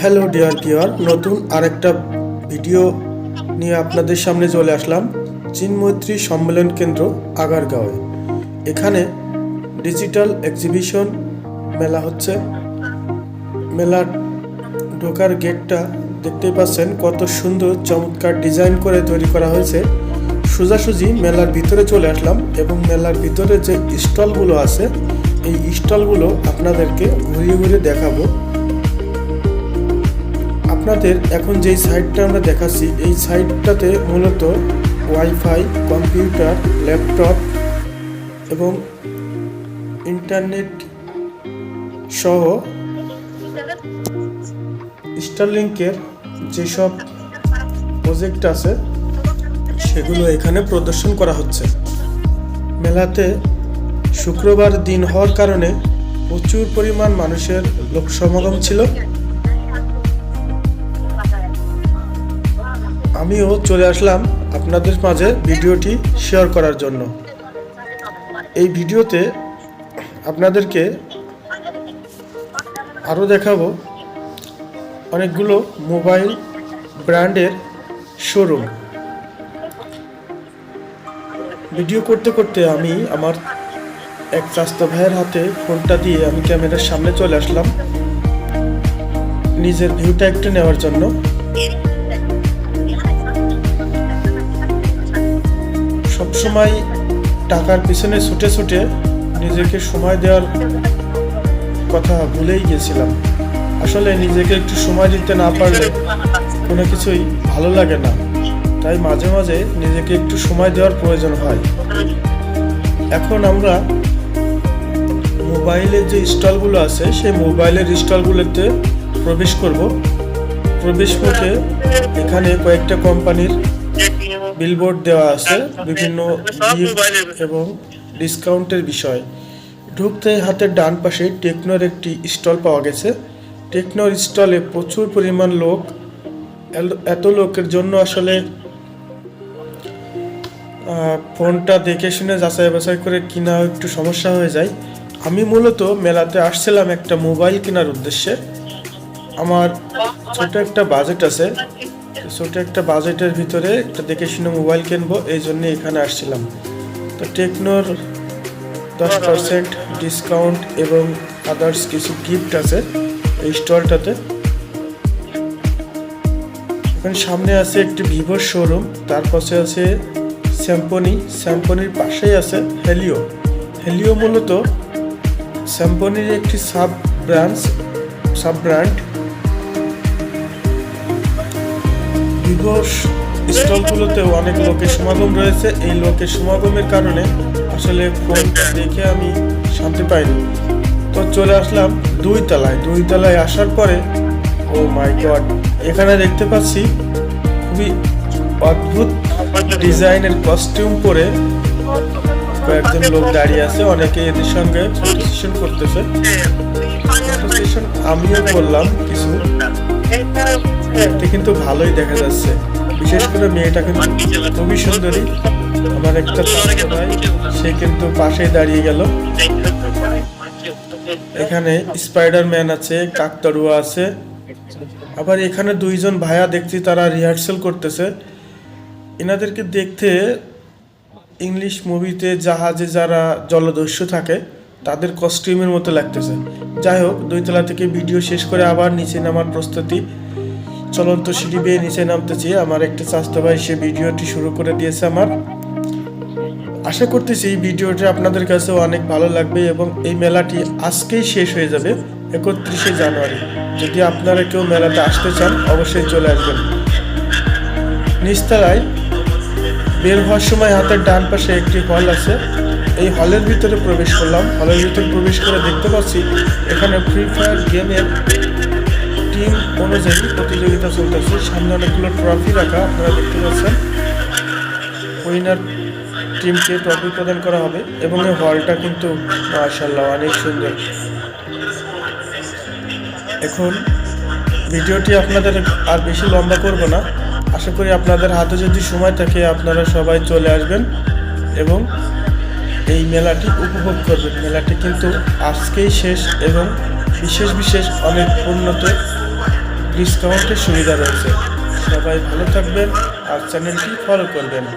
Hello dear viewer নতুন আরেকটা video নিয়ে আপনাদের সামনে চলে আসলাম। চিনমৈত্রী সম্মেলন কেন্দ্র, আগারগাঁওয়ে। এখানে ডিজিটাল এক্সিবিশন মেলা হচ্ছে। মেলার ঢোকার গেটটা দেখতেই পাচ্ছেন কত সুন্দর, চমৎকার ডিজাইন করে তৈরি করা হয়েছে। সোজাসুজি মেলার ভিতরে চলে আসলাম এবং মেলার ভিতরে যে স্টলগুলো আছে, এই স্টলগুলো আপনাদেরকে ঘুরিয়ে ঘুরিয়ে দেখাবো। আপনাদের এখন যেই সাইটটা আমরা দেখাচ্ছি, এই সাইটটাতে মূলত ওয়াইফাই কম্পিউটার ল্যাপটপ এবং ইন্টারনেট সহ স্টারলিংকের যেসব প্রজেক্ট আছে, সেগুলো এখানে প্রদর্শন করা হচ্ছে। মেলাতে শুক্রবার দিন হওয়ার কারণে প্রচুর পরিমাণ মানুষের লোক সমাগম ছিল। আমিও চলে আসলাম আপনাদের মাঝে ভিডিওটি শেয়ার করার জন্য। এই ভিডিওতে আপনাদেরকে আরও দেখাবো অনেকগুলো মোবাইল ব্র্যান্ডের শোরুম ভিডিও করতে করতে আমি আমার এক চাস্ত ভাইয়ের হাতে ফোনটা দিয়ে আমি ক্যামেরার সামনে চলে আসলাম। নিজের ভিউটা একটু নেওয়ার জন্য। সবসময় টাকার পিছনে ছুটে ছুটে নিজেকে সময় দেওয়ার কথা ভুলেই গেছিলাম। আসলে নিজেকে একটু সময় দিতে না পারলে কোনো কিছুই ভালো লাগে না। তাই মাঝে মাঝে নিজেকে একটু সময় দেওয়ার প্রয়োজন হয়। এখন আমরা মোবাইলের যে স্টলগুলো আছে, সেই মোবাইলের স্টলগুলোতে প্রবেশ করব। প্রবেশ করতে এখানে কয়েকটা কোম্পানির বিলবোর্ড দেওয়া আছে বিভিন্ন এবং ডিসকাউন্টের বিষয়। ঢুকতে হাতের ডান পাশে টেকনোর একটি স্টল পাওয়া গেছে। টেকনোর স্টলে প্রচুর পরিমাণ লোক। এত লোকের জন্য আসলে ফোনটা দেখে শুনে যাচাই বাছাই করে কিনা একটু সমস্যা হয়ে যায়। আমি মূলত মেলাতে আসছিলাম একটা মোবাইল কেনার উদ্দেশ্যে। আমার ছোট একটা বাজেট আছে। ছোট একটা বাজেটের ভিতরে একটা দেখে শুনে মোবাইল কিনবো, এই জন্য এখানে আসছিলাম। তো টেকনোর দশ পার্সেন্ট ডিসকাউন্ট এবং আদার্স কিছু গিফট আছে এই স্টলটাতে। এখানে সামনে আছে একটি ভিভোর শোরুম তার পাশে আছে স্যাম্পনি স্যাম্পনির পাশেই আছে হেলিও হেলিও মূলত স্যাম্পনির একটি sub branch sub brand Vivo স্টলগুলোতেও অনেক লোকের সমাগম রয়েছে। এই লোকের সমাগমের কারণে আসলে ফোনটা দেখে আমি শান্তি পাইনি। তো চলে আসলাম দুই তলায় দুই তলায় আসার পরে, ও মাই গড, এখানে দেখতে পাচ্ছি খুবই অদ্ভুত ডিজাইনের কস্টিউম পরে কয়েকজন লোক দাঁড়িয়ে আছে। অনেকে এদের সঙ্গে ফটো করতেছে। আমিও করলাম কিছু। দেখতে কিন্তু ভালোই দেখা যাচ্ছে। বিশেষ করে মেয়েটা কিন্তু খুবই সুন্দরী। আমার একটা ভাই, সে কিন্তু পাশেই দাঁড়িয়ে গেল। এখানে স্পাইডারম্যান আছে, কাকতাড়ুয়া আছে। আবার এখানে দুইজন ভাইয়া দেখছি তারা রিহার্সাল করতেছে। এনাদেরকে দেখতে ইংলিশ মুভিতে জাহাজে যারা জলদস্যু থাকে, তাদের কস্টিউমের মতো লাগতেছে। যাই হোক, দুইতলা থেকে ভিডিও শেষ করে আবার নিচে নামার প্রস্তুতি। চলন্ত সিঁড়ি বেয়ে নিচে নামতেছি। আমার একটা স্বাস্থ্য ভাই, সে ভিডিওটি শুরু করে দিয়েছে আমার। আশা করতেছি এই ভিডিওটা আপনাদের কাছেও অনেক ভালো লাগবে এবং এই মেলাটি আজকেই শেষ হয়ে যাবে, একত্রিশে জানুয়ারি। যদি আপনারা কেউ মেলাতে আসতে চান, অবশ্যই চলে আসবেন। নিচতলায় বের হওয়ার সময় হাতের ডান পাশে একটি হল আছে। এই হলের ভিতরে প্রবেশ করলাম। হলের ভিতরে প্রবেশ করে দেখতে পাচ্ছি, এখানে ফ্রি ফায়ার গেমের অনুযায়ী প্রতিযোগিতা চলতেছে। সামনে অনেকগুলো ট্রফি রাখা, আপনারা দেখতে পাচ্ছেন। উইনার টিমকে ট্রফি প্রদান করা হবে এবং এই হলটা কিন্তু মার্শাল্লাহ অনেক সুন্দর। এখন ভিডিওটি আপনাদের আর বেশি লম্বা করব না। আশা করি আপনাদের হাতে যদি সময় থাকে, আপনারা সবাই চলে আসবেন এবং এই মেলাটি উপভোগ করবেন। মেলাটি কিন্তু আজকেই শেষ এবং বিশেষ বিশেষ অনেক উন্নত ডিসকাউন্টের সুবিধা রয়েছে। সবাই ভালো থাকবেন আর চ্যানেলটি ফলো করবেন।